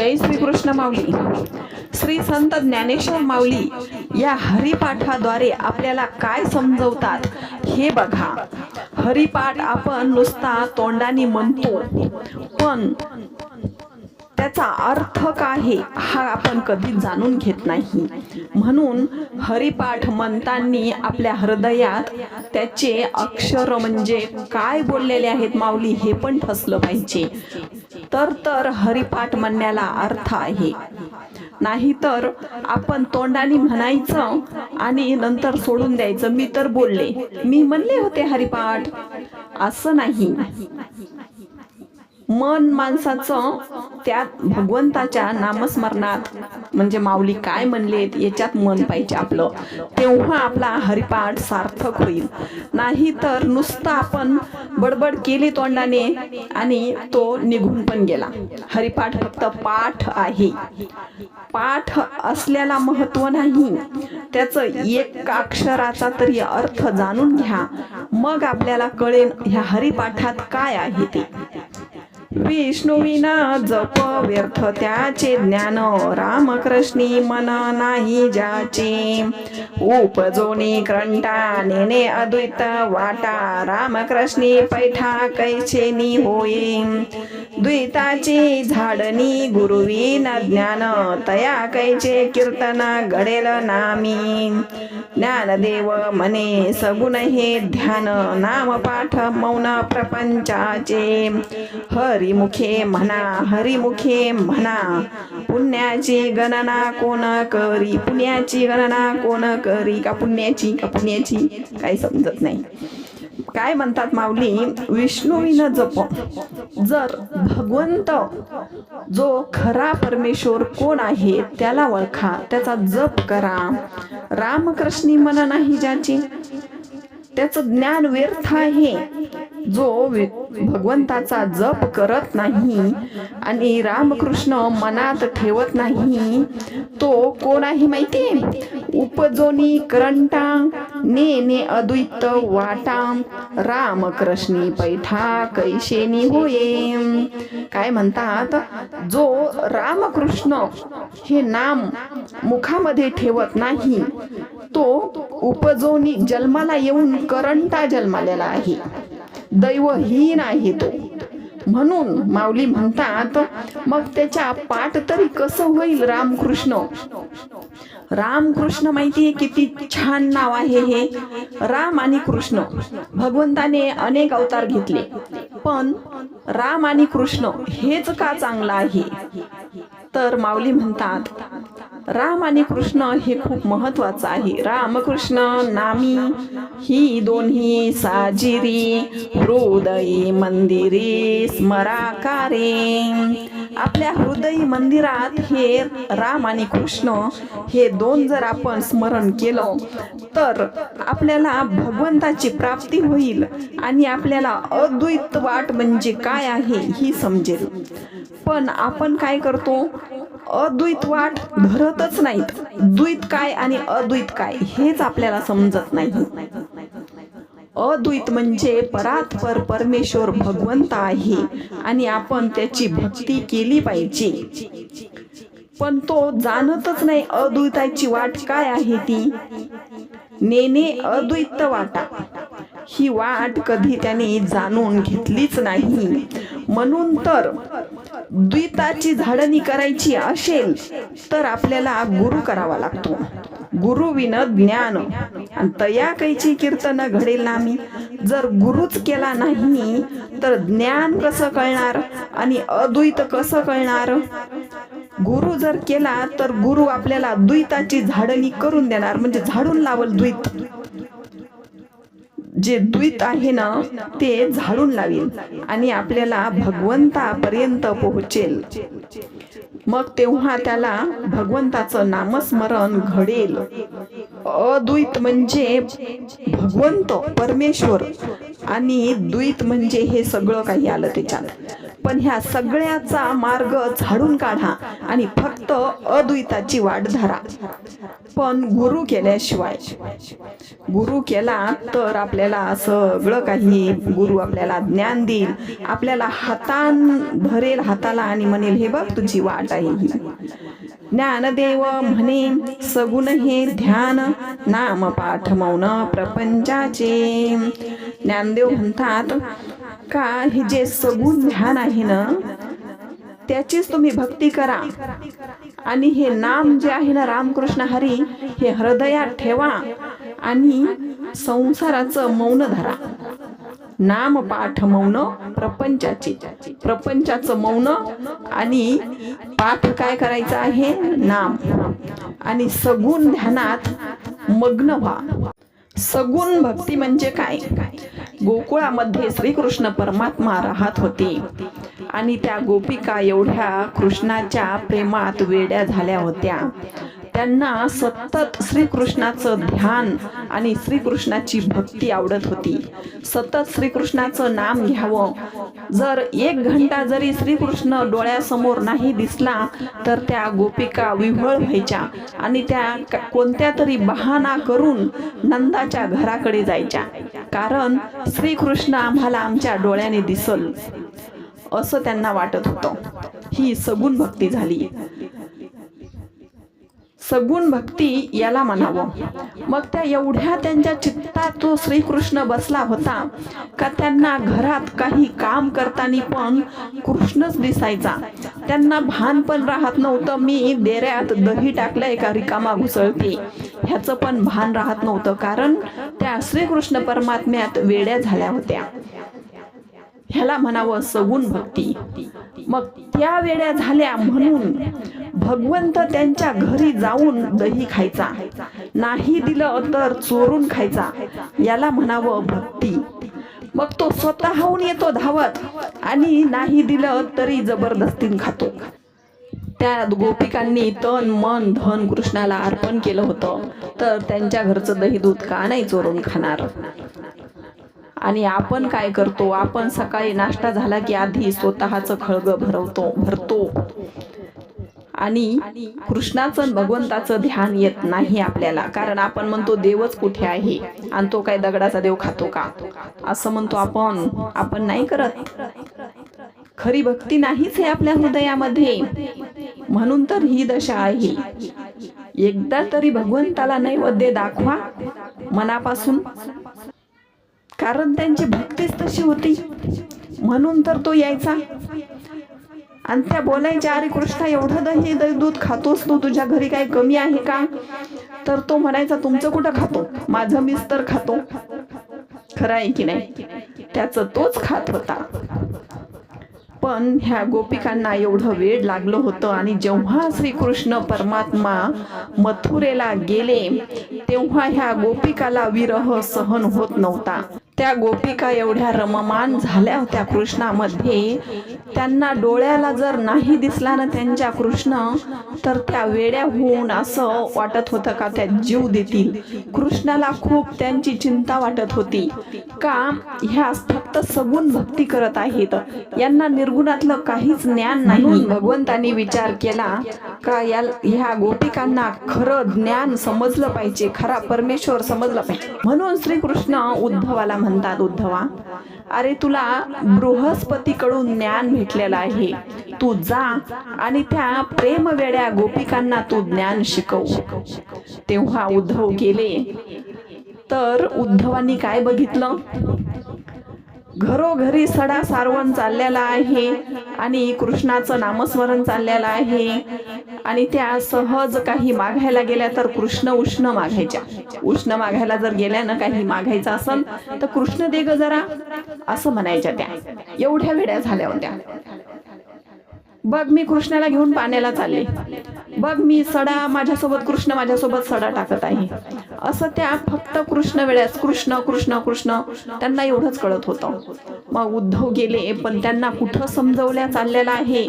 जय श्री कृष्ण माऊली. श्री संत ज्ञानेश्वर माऊली या हरिपाठाद्वारे आपल्याला काय समजवतात हे बघा. हरिपाठ आपण नुसता तोंडाने म्हणतो पण त्याचा अर्थ काय आहे हा आपण कधी जाणून घेत नाही. म्हणून हरिपाठ म्हणताना आपल्या हृदयात त्याचे अक्षर म्हणजे काय बोललेले आहेत माऊली हे पण ठसलं पाहिजे. तर तर हरिपाठ म्हणण्याला अर्थ आहे. नाहीतर आपण तोंडाने म्हणायचं आणि नंतर सोडून द्यायचं. मी तर बोलले. मी म्हणले होते हरिपाठ. असं नाही. मन माणसाचं त्या भगवंताच्या नामस्मरणात म्हणजे माऊली काय म्हणलेत याच्यात मन पाहिजे आपलं. तेव्हा आपला हरिपाठ सार्थक होईल. नाही तर नुसतं आपण बडबड केली तोंडाने आणि तो निघून पण गेला. हरिपाठ फक्त पाठ आहे. पाठ असल्याला महत्त्व नाही. त्याचं एक अक्षराचा तरी अर्थ जाणून घ्या. मग आपल्याला कळेल ह्या हरिपाठात काय आहे ते. विष्णुविना जप व्यर्थ त्याचे ज्ञान. रामकृष्णी मन नाही ज्याचे. उपजोनी क्रंटा नेने अद्वैत वाटा. रामकृष्णी पैठा कैचेनी होये. द्वैताची झाडनी गुरुवीन ज्ञान. तया कैचे कीर्तन घडेल नामी. ज्ञानदेव मने सगुण हे ध्यान. नाम पाठ मौन प्रपंचाचे. हरिमुखे म्हणा हरिमुखे म्हणा पुण्याची गणना कोण करी? पुण्याची गणना कोण करी? का पुण्याची का पुण्याची? काही समजत नाही. काय म्हणतात माऊली? विष्णुविन जप. जर भगवंत जो खरा परमेश्वर कोण आहे त्याला ओळखा त्याचा जप करा. रामकृष्णी मन नाही ज्याची. त्याचं ज्ञान व्यर्थ आहे. जो वि- भगवंताचा जप करत नाही आणि रामकृष्ण मनात ठेवत नाही तो कोण आहे? माहिती उपजोनी करंटा ने ने अद्वैत वाटा रामकृष्णी पैठा कैशेनी होये. काय म्हणतात? जो रामकृष्ण हे नाम मुखामध्ये ठेवत नाही तो उपजोनी जन्माला येऊन करंटा जन्मालेला आहे. दैवहीन आहे तो म्हणून माऊली म्हणतात मग त्याच्या पाठ तरी कसं होईल रामकृष्ण? रामकृष्ण माहितीये किती छान नाव आहे हे. राम आणि कृष्ण. भगवंताने अनेक अवतार घेतले. पण राम आणि कृष्ण हेच का चांगलं आहे? तर माऊली म्हणतात राम आणि कृष्ण हे खूप महत्वाचं आहे. रामकृष्ण नामी ही दोन्ही साजिरी हृदयी मंदिरी स्मराकारे. आपल्या हृदयी मंदिरात हे राम आणि कृष्ण हे दोन जर आपण स्मरण केलं तर आपल्याला भगवंताची प्राप्ती होईल आणि आपल्याला अद्वैत वाट म्हणजे काय आहे ही समजेल. पण आपण काय करतो? अद्वैत वाट धरतच नाहीत. द्वैत काय आणि अद्वैत काय हेच आपल्याला समजत नाही. अद्वैत म्हणजे परात्पर परमेश्वर भगवंत आहे आणि आपण त्याची भक्ती केली पाहिजे. पण तो जाणतच नाही अद्वैताची वाट काय आहे ती. नेने अद्वैत वाटा. ही वाट कधी त्याने जाणून घेतलीच नाही. म्हणून तर द्विताची झाडणी करायची असेल तर आपल्याला गुरु करावा लागतो. गुरु विन ज्ञान. आणि तया कैची कीर्तन घडेल आम्ही जर गुरुच केला नाही तर ज्ञान कसं कळणार? आणि अद्वैत कसं कळणार? गुरु जर केला तर गुरु आपल्याला द्वैताची झाडणी करून देणार. म्हणजे झाडून लावल द्वैत जे द्वैत आहे ना ते झाडून लावेल आणि आपल्याला भगवंतापर्यंत पोहोचेल. मग तेव्हा त्याला भगवंताचं नामस्मरण घडेल. अद्वैत म्हणजे भगवंत परमेश्वर आणि द्वैत म्हणजे हे सगळं काही आलं त्याच्यात. पण ह्या सगळ्याचा मार्ग झाडून काढा आणि फक्त अद्वैताची वाट धरा. पण गुरु केल्याशिवाय गुरु केला तर आपल्याला सगळं काही गुरु आपल्याला ज्ञान देईल. आपल्याला हातान धरेल हाताला आणि म्हणेल हे बघ तुझी वाट आहे ही. ज्ञानदेव म्हणे सगुण हे ध्यान नाम पाठ मौन प्रपंचाचे. ज्ञानदेव म्हणतात का? हे जे सगुण ध्यान आहे ना त्याचीच तुम्ही भक्ती करा. आणि हे नाम जे आहे ना रामकृष्ण हरी हे हृदयात ठेवा आणि संसाराचं मौन धरा. नाम पाठ मौन प्रपंचाचे. प्रपंचाचं मौन आणि पाठ काय करायचं आहे? नाम. आणि सगुण ध्यानात मग्न व्हा. सगुण भक्ती म्हणजे काय? गोकुळामध्ये श्रीकृष्ण परमात्मा राहत होते. आणि त्या गोपिका एवढ्या कृष्णाच्या प्रेमात वेड्या झाल्या होत्या. त्यांना सतत श्रीकृष्णाचं ध्यान आणि श्रीकृष्णाची भक्ती आवडत होती. सतत श्रीकृष्णाचं नाम घ्यावं. जर एक घंटा जरी श्रीकृष्ण डोळ्यासमोर नाही दिसला तर त्या गोपिका विव्हळ व्हायच्या आणि त्या कोणत्या तरी बहाना करून नंदाच्या घराकडे जायच्या. कारण श्रीकृष्ण आम्हाला आमच्या डोळ्याने दिसल असं त्यांना वाटत होतं. ही सगुण भक्ती झाली. सगुण भक्ती याला म्हणावं. मग त्या एवढ्या त्यांच्या चित्तात तो श्रीकृष्ण बसला होता का त्यांना घरात काही काम करताना पण कृष्णच दिसायचा. त्यांना भान पण राहत नव्हतं. मी देऱ्यात दही टाकलंय का रिकामा घुसळते? ह्याचं पण भान राहत नव्हतं. कारण त्या श्रीकृष्ण परमात्म्यात वेड्या झाल्या होत्या. ह्याला म्हणावं सगुण भक्ती. मग त्या वेड्या झाल्या म्हणून भगवंत त्यांच्या घरी जाऊन दही खायचा. नाही दिलं तर चोरून खायचा. याला म्हणावं भक्ती. मग तो स्वतःहून येतो धावत आणि नाही दिलं तरी जबरदस्तीन खातो. त्या गोपिकांनी तन मन धन कृष्णाला अर्पण केलं होतं. तर त्यांच्या घरचं दही दूध का नाही चोरून खाणार? आणि आपण काय करतो? आपण सकाळी नाश्ता झाला की आधी स्वतःच खळग भरवतो भरतो. आणि कृष्णाचं भगवंताचं ध्यान येत नाही आपल्याला. कारण आपण म्हणतो देवच कुठे आहे? आणि तो काय दगडाचा देव खातो का? असं म्हणतो आपण. आपण नाही करत. खरी भक्ती नाहीच आहे आपल्या हृदयामध्ये. म्हणून तर ही दशा आहे. एकदा तरी भगवंताला नैवेद्य दाखवा मनापासून. कारण त्यांची भक्तीच तशी होती. म्हणून तर तो यायचा. आणि त्या बोलायच्या अरे कृष्णा एवढं दही दही दूध खातोस तू? तुझ्या घरी काही कमी आहे का? तर तो म्हणायचा तुमचं कुठं खातो? माझं मीच तर खातो. खरं आहे की नाही? त्याचं तोच खात होता. पण ह्या गोपिकांना एवढं वेळ लागलं होतं आणि जेव्हा श्रीकृष्ण परमात्मा मथुरेला गेले तेव्हा ह्या गोपिकाला विरह सहन होत नव्हता. त्या गोपिका एवढ्या रममान झाल्या होत्या कृष्णामध्ये. त्यांना डोळ्याला जर नाही दिसला ना त्यांच्या कृष्ण तर त्या वेड्या होऊन असं वाटत होतं का त्या जीव देतील? कृष्णाला खूप त्यांची चिंता वाटत होती. का? ह्या फक्त सगुण भक्ती करत आहेत. यांना निर्गुणातलं काहीच ज्ञान नाही. भगवंतानी विचार केला का या ह्या गोपिकांना खरं ज्ञान समजलं पाहिजे. खरा परमेश्वर समजला पाहिजे. म्हणून श्रीकृष्ण उद्धवाला म्हणतात उद्धवा अरे तुला बृहस्पतीकडून ज्ञान भेटलेलं आहे. तू जा आणि त्या प्रेम वेड्या गोपिकांना तू ज्ञान शिकव. तेव्हा उद्धव गेले. तर उद्धवांनी काय बघितलं? घरोघरी सडा सारवण चाललेला आहे आणि कृष्णाचं नामस्मरण चाललेलं आहे. आणि त्या सहज काही मागायला गेल्या तर कृष्ण उष्ण मागायच्या. उष्ण मागायला जर गेल्या ना काही मागायचं असेल तर कृष्ण दे ग जरा असं म्हणायच्या त्या. एवढ्या वेड्या झाल्या होत्या. बघ मी कृष्णाला घेऊन पाण्याला चालले. बघ मी सडा माझ्यासोबत कृष्ण माझ्यासोबत सडा टाकत आहे. असं त्या फक्त कृष्ण वेळेस कृष्ण कृष्ण कृष्ण त्यांना एवढंच कळत होतं. मग उद्धव गेले पण त्यांना कुठं समजवल्या चाललेलं आहे?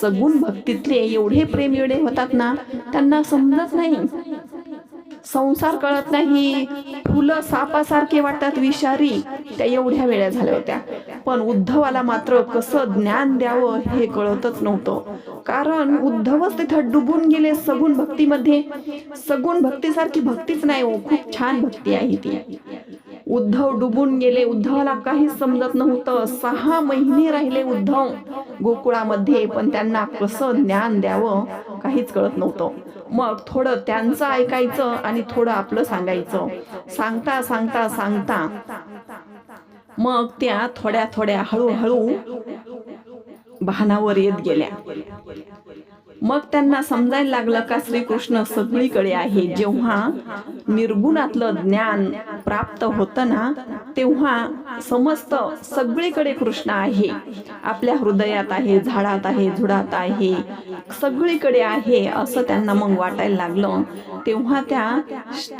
सगुण भक्तीतले एवढे प्रेम एवढे होतात ना त्यांना समजत नाही. संसार कळत नाही. फुलं सापासारखे वाटतात विषारी. त्या एवढ्या वेळ्या झाल्या होत्या. पण उद्धवाला मात्र कसं ज्ञान द्यावं हे कळतच नव्हतं. कारण उद्धवच तिथं डुबून गेले सगुण भक्तीमध्ये. सगुण भक्तीसारखी भक्तीच नाही हो खूप छान भक्ती आहे ती. उद्धव डुबून गेले उद्धवाला काहीच समजत नव्हतं. सहा महिने राहिले उद्धव गोकुळामध्ये पण त्यांना कसं ज्ञान द्यावं काहीच कळत नव्हतं. मग थोडं त्यांचं ऐकायचं आणि थोडं आपलं सांगायचं. सांगता सांगता सांगता मग त्या थोड्या थोड्या हळूहळू भानावर येत गेल्या. मग त्यांना समजायला लागलं का श्रीकृष्ण सगळीकडे आहे. जेव्हा निर्गुणातलं ज्ञान प्राप्त होतं ना तेव्हा समस्त सगळीकडे कृष्ण आहे. आपल्या हृदयात आहे झाडात आहे झुडात आहे सगळीकडे आहे असं त्यांना मग वाटायला लागलं. तेव्हा त्या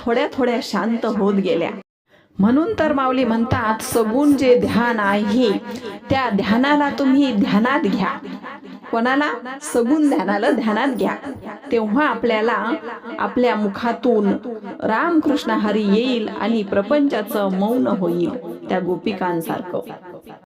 थोड्या थोड्या शांत होत गेल्या. म्हणून तर माऊली म्हणतात सगुण जे ध्यान आहे त्या ध्यानाला तुम्ही ध्यानात घ्या. कोणाला? सगुण ध्यानाला ध्यानात घ्या. तेव्हा आपल्याला आपल्या मुखातून रामकृष्ण हरी येईल आणि प्रपंचाचं मौन होईल त्या गोपिकांसारखं.